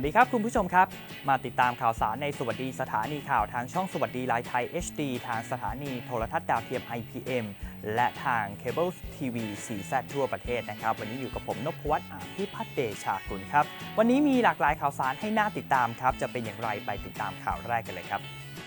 วัสดีครับคุณผู้ชมครับ มาติดตามข่าวสารในสวัสดีสถานีข่าวทางช่องสวัสดีไลท์ไทย HD ทางสถานีโทรทัศน์ดาวเทียม IPM และทางเคเบิลทีวีสีแซทั่วประเทศนะครับ วันนี้อยู่กับผมนพวัตน์อาภิพัฒน์เดชากุณครับ วันนี้มีหลากหลายข่าวสารให้น่าติดตามครับ จะเป็นอย่างไรไปติดตามข่าวแรกกันเลยครับ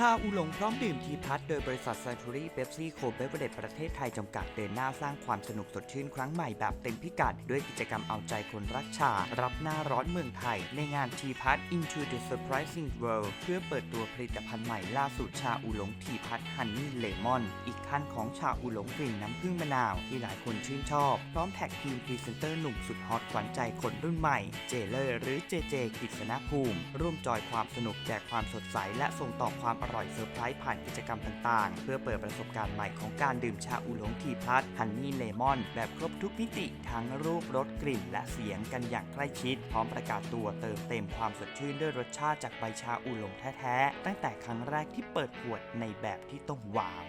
ชาอูหลงพร้อมดื่มทีพัทโดยบริษัท s ซ n ูรี่เบปซี่โคเบเวอร์เดประเทศไทยจำกัดเดินหน้าสร้างความสนุกสดชื่นครั้งใหม่แบบเต็มพิกัด ด้วยกิจกรรมเอาใจคนรักชา รับหน้าร้อนเมืองไทย ในงานทีพัท Into the Surprising World เพื่อเปิดตัวผลิตภัณฑ์ใหม่ล่าสุดชาอูหลงทีพัทฮันนี่เลมอนอีกขั้นของชาอูหลงกลิ่นน้ำผึ้งมะนาว ที่หลายคนชื่นชอบ พร้อมแท็กทีมพรีเซนเตอร์หนุ่มสุดฮอตขวัญใจคนรุ่นใหม่เจเลอร์หรือเจเจกิษณภูมิ ร่วมจอยความสนุกแจกความสดใสและส่งต่อความร่อยเซอร์ไพรส์ผ่านกิจกรรมต่างๆ เพื่อเปิดประสบการณ์ใหม่ของการดื่มชาอูหลงทีพัทฮันนี่เลมอน แบบครบทุกมิติทั้งรูปรสกลิ่น และเสียงกันอย่างใกล้ชิด พร้อมประกาศตัวเติมเต็มความสดชื่นด้วยรสชาติจากใบชาอูหลงแท้ๆตั้งแต่ครั้งแรกที่เปิดขวดในแบบที่ต้องว้าว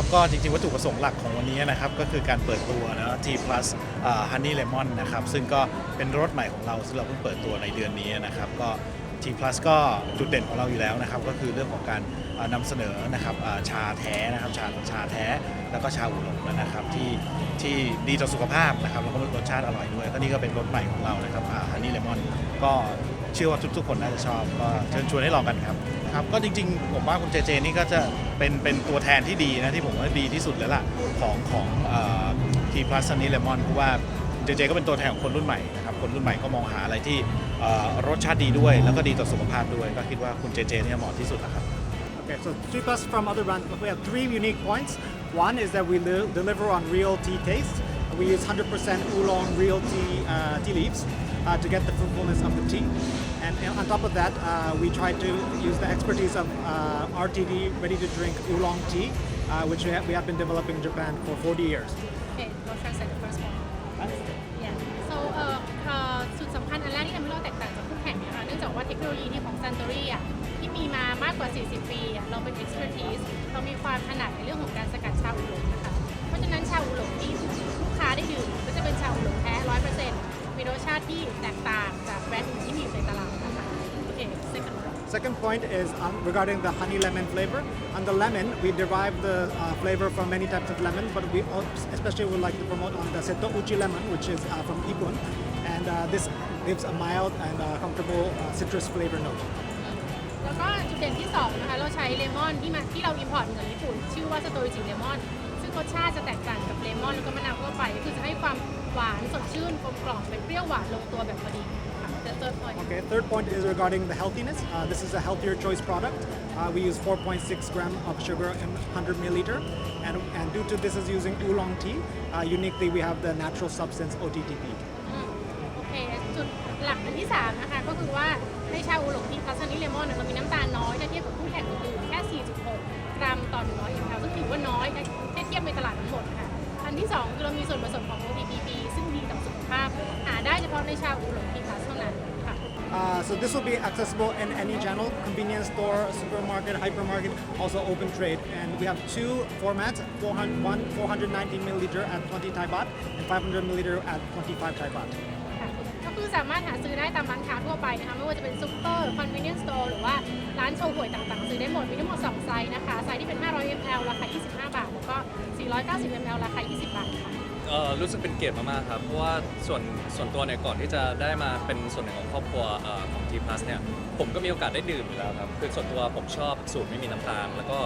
ครับก็จริงๆ วัตถุประสงค์หลักของวันนี้นะครับ ก็คือการเปิดตัวนะ T plus Honey Lemon นะครับ ซึ่งก็เป็นรสใหม่ของเราซึ่งเราเพิ่งเปิดตัวในเดือนนี้นะครับ ก็ T plus ก็จุดเด่นของเราอยู่แล้วนะครับ ก็คือเรื่องของการอ่านำเสนอนะครับชาแท้นะครับชาชาแท้ แล้วก็ชาอุหลงนะครับที่ที่ดีต่อสุขภาพนะครับแล้วก็รสชาติอร่อยด้วยก็นี่ก็เป็นรสใหม่ของเรานะครับ Honey Lemon ก็ เชื่อว่าทุกๆ คนน่าจะชอบก็เชิญชวนให้ลองกันครับครับ ก็จริงๆ ผมว่าคุณเจเจนี่ก็จะเป็นเป็นตัวแทนที่ดีนะที่ผมว่าดีที่สุดแล้วล่ะของของทีพลัสซันนี่เลมอนเพราะว่าเจเจก็เป็นตัวแทนของคนรุ่นใหม่นะครับคนรุ่นใหม่ก็มองหาอะไรที่เอ่อรสชาติดีด้วย แล้วก็ดีต่อสุขภาพด้วย ก็คิดว่าคุณเจเจเนี่ยเหมาะที่สุดแล้วครับ Okay, so 3 Plus from other brands, we have three unique points. One is that we li- deliver on real tea taste. We use 100% oolong real tea, uh, tea leaves uh, to get the fruitfulness of the tea. And uh, on top of that, uh, we try to use the expertise of uh, RTD, ready to drink oolong tea, uh, which we have, we have been developing in Japan for 40 years. Okay, we'll translate the first one. Yeah. So เอ่อเอ่อจุดสำคัญอันแรกที่ทำให้เราแตกต่างจากคู่แข่งเนี่ยค่ะเนื่องจากว่าเทคโนโลยีที่ของ Suntory อ่ะที่มีมามากกว่า 40 ปีอ่ะเราเป็น expertise เรามีความถนัดในเรื่องของการสกัดชาอูหลงนะคะ เพราะฉะนั้นชาอูหลงที่ลูกค้าได้ดื่มก็จะเป็นชาอูหลงแท้ 100% มีรสชาติที่แตกต่างจากแบรนด์อื่นที่มีอยู่ในตลาดนะคะ Okay, second one. Second point is um, regarding the honey lemon flavor. On the lemon, we derive the uh, flavor from many types of lemon, but we al- especially would like to promote on the Seto Uchi lemon, which is uh, from Ipun, and uh, this gives a mild and uh, comfortable uh, citrus flavor note. แล้วก็จุดเด่นที่สองนะคะเราใช้เลมอนที่มาที่เราอิมพอร์ตมาจากญี่ปุ่น ชื่อว่าสโตริจิเลมอน ซึ่งรสชาติจะแตกต่างกับเลมอนแล้วก็มะนาวทั่วไปก็คือจะให้ความหวานสดชื่นกลมกล่อมเป็นเปรี้ยวหวานลงตัวแบบพอดีค่ะ The third point Okay, third point is regarding the healthiness. Uh, this is a healthier choice product. Uh, we use 4.6 gram of sugar in 100 milliliter, and, and due to this is using oolong tea, uh, uniquely we have the natural substance OTTP. อืมโอเคจุดหลักอันที่ 3 นะคะ ก็คือว่าในชาอูหลงทีพลัสนี่เลมอนเรามีน้ำตาลน้อยถ้าเทียบกับคู่แข่งอื่นๆแค่ 4.6 กรัมต่อ100 ml ซึ่งถือว่าน้อยถ้า ที่2คือเรามีส่วนผสมของ OTPP ซึ่งดีต่อสุขภาพ หาได้เฉพาะในชาอูหลงทีพลัสเท่านั้นค่ะ Uh, so this will be accessible in any channel, convenience store, supermarket, hypermarket, also open trade. And we have two formats, 400, one 419 milliliter at 20 Thai baht and 500 milliliter at 25 Thai baht. ค่ะก็คือสามารถหาซื้อได้ตามร้านค้าทั่วไปนะคะไม่ว่าจะเป็นซุปเปอร์คอนเวเนียนสโตร์หรือว่าร้านโชว์หวยต่างๆ ซื้อได้หมด มีทั้งหมด 2 ไซส์นะคะ ไซส์ที่เป็น 500 ml ราคา 25 บาท แล้วก็ 490 ml ราคา รู้สึกเป็นเกียรติมากๆครับ เพราะว่าส่วนส่วนตัวเนี่ยก่อนที่จะได้มาเป็นส่วนหนึ่งของครอบครัวเอ่อของ T Plus เนี่ยผมก็มีโอกาสได้ดื่มอยู่แล้วครับ คือส่วนตัวผมชอบสูตรไม่มีน้ำตาล แล้วก็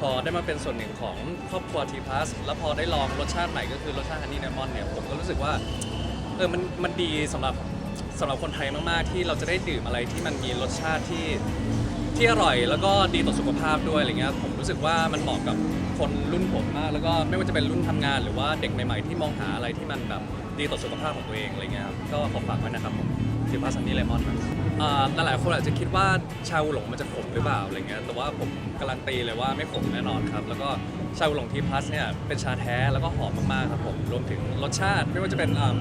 พอได้มาเป็นส่วนหนึ่งของครอบครัว T Plus แล้วพอได้ลองรสชาติใหม่ก็คือรสชาติฮันนี่เลมอนเนี่ยผมก็รู้สึกว่าเออมันมันดีสำหรับสำหรับคนไทยมากๆ ที่เราจะได้ดื่มอะไรที่มันมีรสชาติที่ ที่อร่อยแล้วก็ดีต่อสุขภาพด้วยอะไรเงี้ยผมรู้สึกว่ามันเหมาะกับคนรุ่นผมมาก แล้วก็ไม่ว่าจะเป็นรุ่นทำงาน หรือว่าเด็กใหม่ๆที่มองหาอะไรที่มันแบบดีต่อสุขภาพของตัวเองอะไรเงี้ยครับก็ขอฝากไว้นะครับผมทีพัสซันนี่เลมอนครับอ่าหลายๆคนอาจจะคิดว่าชาอูหลงมันจะขมหรือเปล่าอะไรเงี้ยแต่ว่าผมการันตีเลยว่าไม่ขมแน่นอนครับแล้วก็ชาอูหลงทีพัสเนี่ยเป็นชาแท้แล้วก็หอมมากๆครับผมรวมถึงรสชาติไม่ว่าจะเป็นอ่า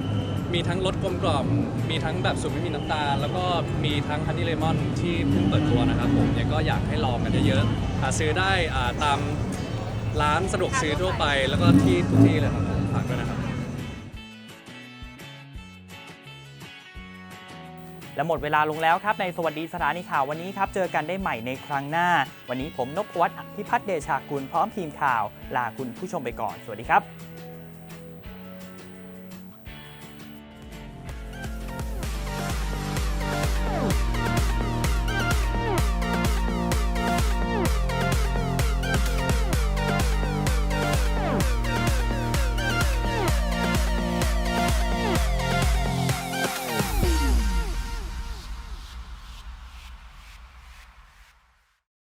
มีทั้งรสกลมกล่อม มีทั้งแบบสูตรไม่มีน้ำตาล แล้วก็มีทั้งฮันนี่เลมอนที่เพิ่งเปิดตัวนะครับผมเนี่ยก็อยากให้ลองกันเยอะๆหาซื้อได้อ่าตามร้านสะดวกซื้อทั่วไป แล้วก็ที่ทุกที่เลยครับผมฝากด้วยนะครับ และหมดเวลาลงแล้วครับในสวัสดีสถานีข่าววันนี้ครับ เจอกันได้ใหม่ในครั้งหน้า วันนี้ผมนพวัฒน์พิพัฒน์เดชากุลพร้อมทีมข่าว ลาคุณผู้ชมไปก่อน สวัสดีครับ